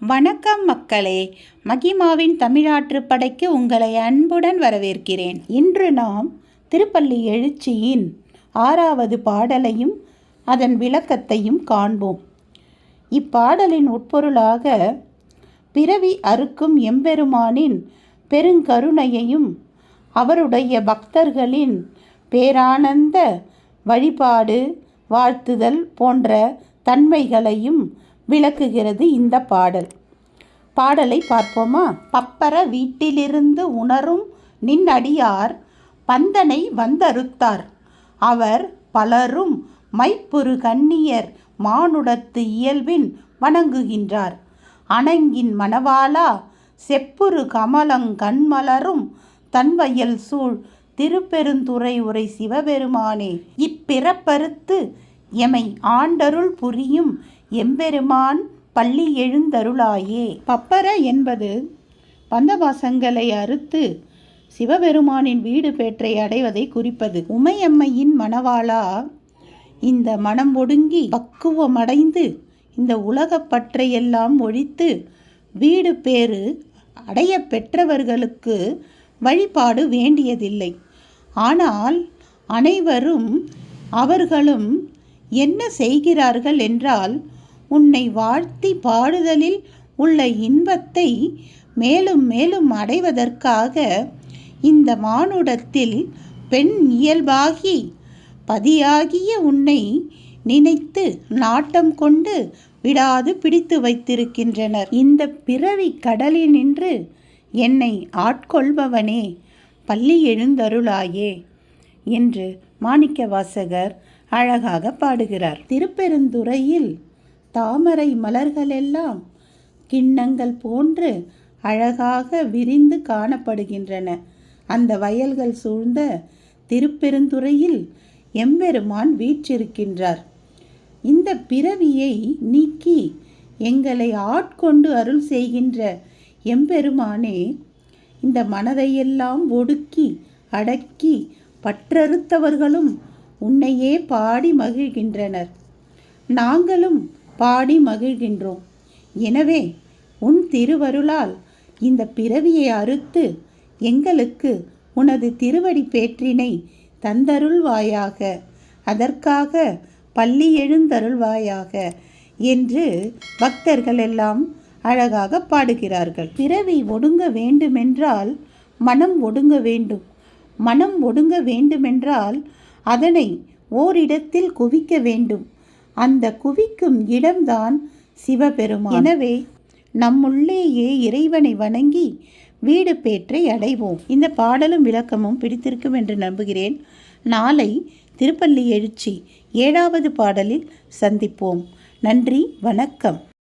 வணக்கம் மக்களே மகிமாவின் தமிழாற்று படைக்கு உங்களை அன்புடன் வரவேற்கிறேன். இன்று நாம் திருப்பள்ளி எழுச்சியின் ஆறாவது பாடலையும் அதன் விளக்கத்தையும் காண்போம். இப்பாடலின் உட்பொருளாக பிறவி அறுக்கும் எம்பெருமானின் பெருங்கருணையையும் அவருடைய பக்தர்களின் பேரானந்த வழிபாடு வாழ்த்துதல் போன்ற தன்மைகளையும் விளக்குகிறது இந்த பாடல். பாடலை பார்ப்போமா? பப்பர வீட்டிலிருந்து உணரும் நின் அடியார் பந்தனை வந்தறுத்தார். அவர் பலரும் மைப்புரு கண்ணியர் மானுடத்து இயல்பின் வணங்குகின்றார். அணங்கின் மணவாளா செப்புரு கமலங் கண்மலரும் தன்வயல் சூழ் திருப்பெருந்துறை உரை சிவபெருமானே. இப்பிறப்பறுத்து எமை ஆண்டருள் புரியும் எம்பெருமான் பள்ளி எழுந்தருளாயே. பப்பர என்பது பந்தவாசங்களை அறுத்து சிவபெருமானின் வீடு பேற்றை அடைவதை குறிப்பது. உமையம்மையின் மணவாளா இந்த மனம் ஒடுங்கி பக்குவமடைந்து இந்த உலகப்பற்றையெல்லாம் ஒழித்து வீடு பேறு அடைய பெற்றவர்களுக்கு வழிபாடு வேண்டியதில்லை. ஆனால் அனைவரும் அவர்களும் என்ன செய்கிறார்கள் என்றால் உன்னை வாழ்த்தி பாடுதலில் உள்ள இன்பத்தை மேலும் மேலும் அடைவதற்காக இந்த மானுடத்தில் பெண் இயல்பாகி பதியாகிய உன்னை நினைத்து நாட்டம் கொண்டு விடாது பிடித்து வைத்திருக்கின்றனர். இந்த பிறவி கடலினின்று என்னை ஆட்கொள்பவனே பள்ளி எழுந்தருளாயே என்று மாணிக்கவாசகர் அழகாக பாடுகிறார். திருப்பெருந்துறையில் தாமரை மலர்களெல்லாம் கிண்ணங்கள் போன்று அழகாக விரிந்து காணப்படுகின்றன. அந்த வயல்கள் சூழ்ந்த திருப்பெருந்துறையில் எம்பெருமான் வீற்றிருக்கின்றார். இந்த பிறவியை நீக்கி எங்களை ஆட்கொண்டு அருள் செய்கின்ற எம்பெருமானே இந்த மனதையெல்லாம் ஒடுக்கி அடக்கி பற்றறுத்தவர்களும் உன்னையே பாடி மகிழ்கின்றனர். நாங்களும் பாடி மகிழ்கின்றோம். எனவே உன் திருவருளால் இந்த பிறவியை அறுத்து எங்களுக்கு உனது திருவடி பேற்றினை தந்தருள்வாயாக. அதற்காக பள்ளி எழுந்தருள்வாயாக என்று பக்தர்கள் எல்லாம் அழகாக பாடுகிறார்கள். பிறவி ஒடுங்க வேண்டுமென்றால் மனம் ஒடுங்க வேண்டும். மனம் ஒடுங்க வேண்டுமென்றால் அதனை ஓரிடத்தில் குவிக்க வேண்டும். அந்த குவிக்கும் இடம்தான் சிவபெருமான். எனவே நம்முள்ளேயே இறைவனை வணங்கி வீடு பேற்றை அடைவோம். இந்த பாடலும் விளக்கமும் பிடித்திருக்கும் என்று நம்புகிறேன். நாளை திருப்பள்ளி எழுச்சி ஏழாவது பாடலில் சந்திப்போம். நன்றி வணக்கம்.